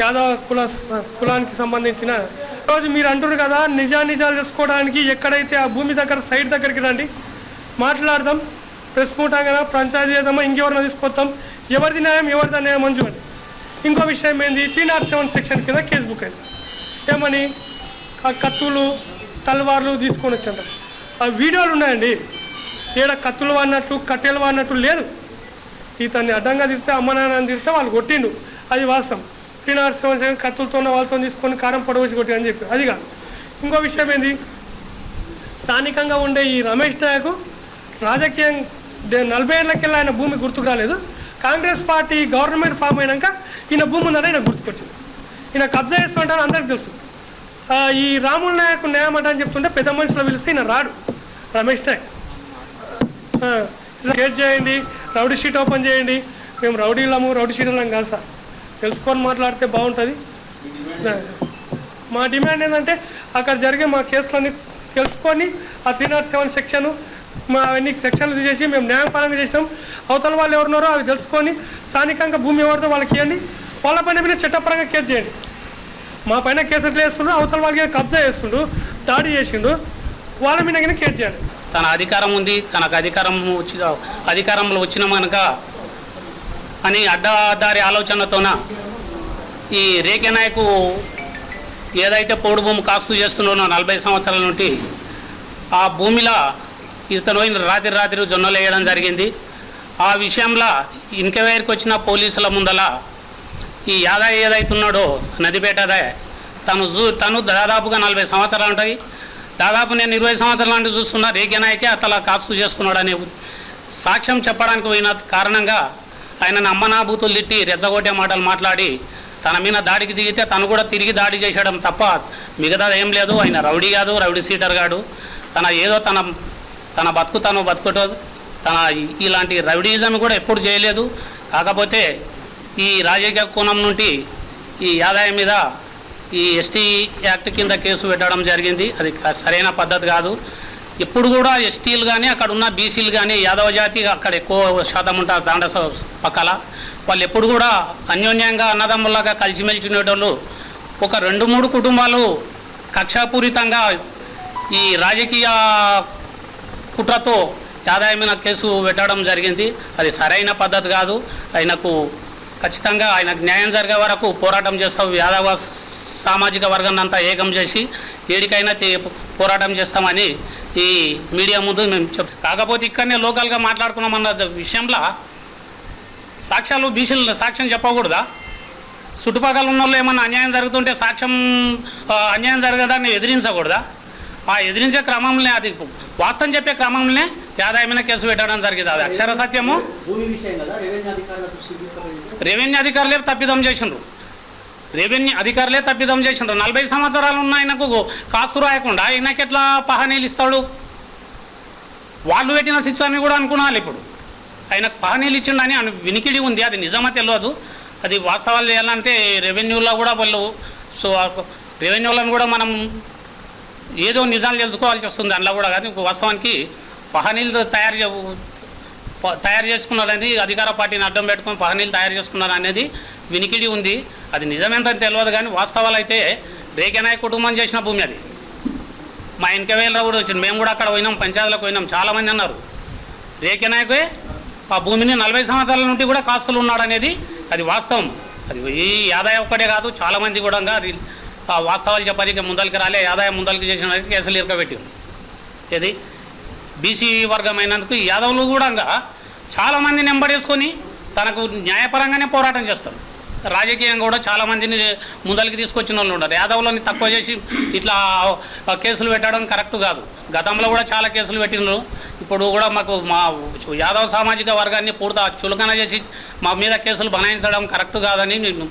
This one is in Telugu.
యాదవ కుల కులానికి సంబంధించిన. రోజు మీరు అంటున్నారు కదా నిజానిజాలు తెలుసుకోవడానికి ఎక్కడైతే ఆ భూమి దగ్గర సైడ్ దగ్గరికి రండి. మాట్లాడదాం. ప్రెస్ ముఠాగా పంచాయతీ చేద్దామా ఇంకెవరినో తీసుకొస్తాం. ఎవరిది న్యాయం ఎవరిది న్యాయం అని చూడండి. ఇంకో విషయం ఏంది? త్రీ నాట్ సెవెన్ సెక్షన్ కింద కేసు బుక్ అయింది. ఏమని? ఆ కత్తులు తల్వార్లు తీసుకొని వచ్చారు ఆ వీడియోలు ఉన్నాయండి. ఏడ కత్తులు వాడినట్టు కట్టెలు వాడినట్టు లేదు. ఇతన్ని అడ్డంగా తిడితే అమ్మ నాన్న తిడితే వాళ్ళు కొట్టిండు. అది వాస్తవం. త్రీ నాట్ సెవెన్ కత్తులతో వాళ్ళతో తీసుకొని కారం పొడవచ్చి కొట్టి అని చెప్పి. అది కాదు. ఇంకో విషయం ఏంది? స్థానికంగా ఉండే ఈ రమేష్ నాయకు రాజకీయం నలభై ఏళ్ళకెళ్ళి ఆయన భూమి గుర్తుకు రాలేదు. కాంగ్రెస్ పార్టీ గవర్నమెంట్ ఫామ్ అయినాక ఈయన భూమి ఉందని ఆయన గుర్తుకొచ్చింది. ఈయన కబ్జా చేస్తుంటారు అందరికీ తెలుసు. ఈ రాముల నాయకు న్యాయం అంట అని చెప్తుంటే పెద్ద మనుషులు పిలిస్తే ఈయన రాడు. రమేష్ నాయక్. గేట్ చేయండి రౌడీ షీట్ ఓపెన్ చేయండి. మేము రౌడీలము రౌడీ షీట్లం కాదు సార్. తెలుసుకొని మాట్లాడితే బాగుంటుంది. మా డిమాండ్ ఏంటంటే అక్కడ జరిగే మా కేసులన్నీ తెలుసుకొని ఆ త్రీ నాట్ సెవెన్ సెక్షన్ మా అవన్నీ సెక్షన్లు తీసేసి మేము న్యాయపరంగా చేసినాం. అవతల వాళ్ళు ఎవరున్నారో అవి తెలుసుకొని స్థానికంగా భూమి ఎవరితో వాళ్ళకి ఇవ్వండి. వాళ్ళ పైన మీద చట్టపరంగా కేసు చేయండి. మా పైన కేసు ఎట్లా వేస్తుండ్రు అవతల వాళ్ళకి కబ్జా చేస్తుండు దాడి చేసిండు వాళ్ళ మీద కేసు చేయాలి తన అధికారం ఉంది. తనకు అధికారం వచ్చి అధికారంలో వచ్చిన కనుక అని అడ్డదారి ఆలోచనతోన ఈ రేఖ నాయకు ఏదైతే పౌడు భూమి కాస్తు చేస్తున్నానో నలభై సంవత్సరాల నుండి ఆ భూమిలో ఇతను పోయిన రాత్రి రాత్రి జొన్నలు వేయడం జరిగింది. ఆ విషయంలో ఇన్క్వైరీకి వచ్చిన పోలీసుల ముందల ఈ యాదాయి ఏదైతున్నాడో నదిపేటదే తను జూ తను దాదాపుగా నలభై సంవత్సరాలు ఉంటాయి దాదాపు నేను ఇరవై సంవత్సరాల నుండి చూస్తున్నా రేఖ నాయకే అతలా కాస్తు చేస్తున్నాడు అనే సాక్ష్యం చెప్పడానికి పోయిన కారణంగా ఆయన అమ్మనాభూతులు తిట్టి రెచ్చగొట్టే మాటలు మాట్లాడి తన మీద దాడికి దిగితే తను కూడా తిరిగి దాడి చేసేయడం తప్ప మిగతాది ఏం లేదు. ఆయన రౌడీ కాదు రౌడీ సీటర్ కాడు తన ఏదో తన తన బతుకు తను బతుకుటో తన ఇలాంటి రౌడీజం కూడా ఎప్పుడు చేయలేదు. కాకపోతే ఈ రాజకీయ కోణం నుండి ఈ ఆదాయం మీద ఈ ఎస్టీ యాక్ట్ కింద కేసు పెట్టడం జరిగింది. అది సరైన పద్ధతి కాదు. ఎప్పుడు కూడా ఎస్టీలు కానీ అక్కడ ఉన్న బీసీలు కానీ యాదవ జాతి అక్కడ ఎక్కువ శాతం ఉంటారు దాండ పక్కల. వాళ్ళు ఎప్పుడు కూడా అన్యోన్యంగా అన్నదమ్ములాగా కలిసిమెలిసి ఒక రెండు మూడు కుటుంబాలు కక్షాపూరితంగా ఈ రాజకీయ కుట్రతో ఆదాయమైన కేసు పెట్టడం జరిగింది. అది సరైన పద్ధతి కాదు. ఆయనకు ఖచ్చితంగా ఆయనకు న్యాయం జరిగే వరకు పోరాటం చేస్తాం. యాదవ సామాజిక వర్గాన్ని అంతా ఏకం చేసి ఏడికైనా పోరాటం చేస్తామని ఈ మీడియా ముందు మేము చెప్ కాకపోతే ఇక్కడనే లోకల్గా మాట్లాడుకున్నామన్న విషయంలో సాక్ష్యాలు బీసీలు సాక్ష్యం చెప్పకూడదా? చుట్టుపక్కల ఉన్న వాళ్ళు ఏమన్నా అన్యాయం జరుగుతుంటే సాక్ష్యం అన్యాయం జరగదాన్ని ఎదిరించకూడదా? ఆ ఎదిరించే క్రమంలోనే అది వాస్తవం చెప్పే క్రమంలోనే ఆదాయమైన కేసు పెట్టడం జరిగింది. అది అక్షర సత్యము. రెవెన్యూ అధికారులే తప్పిదం చేసిండ్రు. రెవెన్యూ అధికారులే తప్పిదం చేసిండ్రు. నలభై సంవత్సరాలు ఉన్న ఆయనకు కాస్తు రాయకుండా ఆయనకి ఎట్లా పహనీలు ఇస్తాడు? వాళ్ళు పెట్టిన శిక్షని కూడా అనుకున్నాను ఇప్పుడు. ఆయనకు పహనీలు ఇచ్చిండని అని వినికిడి ఉంది. అది నిజమా తెలియదు అది వాస్తవాలు చేయాలంటే రెవెన్యూలో కూడా వాళ్ళు సో రెవెన్యూలను కూడా మనం ఏదో నిజాలు తెలుసుకోవాల్సి వస్తుంది. అందులో కూడా కానీ వాస్తవానికి పహనీలు తయారు తయారు చేసుకున్నారనేది అధికార పార్టీని అడ్డం పెట్టుకుని పహనీలు తయారు చేసుకున్నారు అనేది వినికిడి ఉంది. అది నిజమేంతని తెలియదు కానీ వాస్తవాలు అయితే రేఖనాయక కుటుంబం చేసిన భూమి అది. మా ఇంకెవేళ్ళ కూడా వచ్చింది మేము కూడా అక్కడ పోయినాం పంచాయతీలకు పోయినాం. చాలామంది అన్నారు. రేఖనాయకే ఆ భూమిని నలభై సంవత్సరాల నుండి కూడా కాస్తులు ఉన్నాడు అనేది అది వాస్తవం. అది ఈ ఆదాయం ఒక్కటే కాదు చాలామంది కూడా అది ఆ వాస్తవాలు చెప్పడానికి ముందలకి రాలే. ఆదాయం ముందలకి చేసిన కేసులు ఇరకబెట్టింది ఇది బీసీ వర్గమైనందుకు యాదవులు కూడా చాలామంది నెంబడేసుకొని తనకు న్యాయపరంగానే పోరాటం చేస్తారు. రాజకీయంగా కూడా చాలామందిని ముందరికి తీసుకొచ్చిన వాళ్ళు ఉన్నారు. యాదవులని తక్కువ చేసి ఇట్లా కేసులు పెట్టడం కరెక్ట్ కాదు. గతంలో కూడా చాలా కేసులు పెట్టినారు ఇప్పుడు కూడా మాకు మా యాదవ సామాజిక వర్గాన్ని పూర్తి చులకన చేసి మా మీద కేసులు బనాయించడం కరెక్ట్ కాదని నేను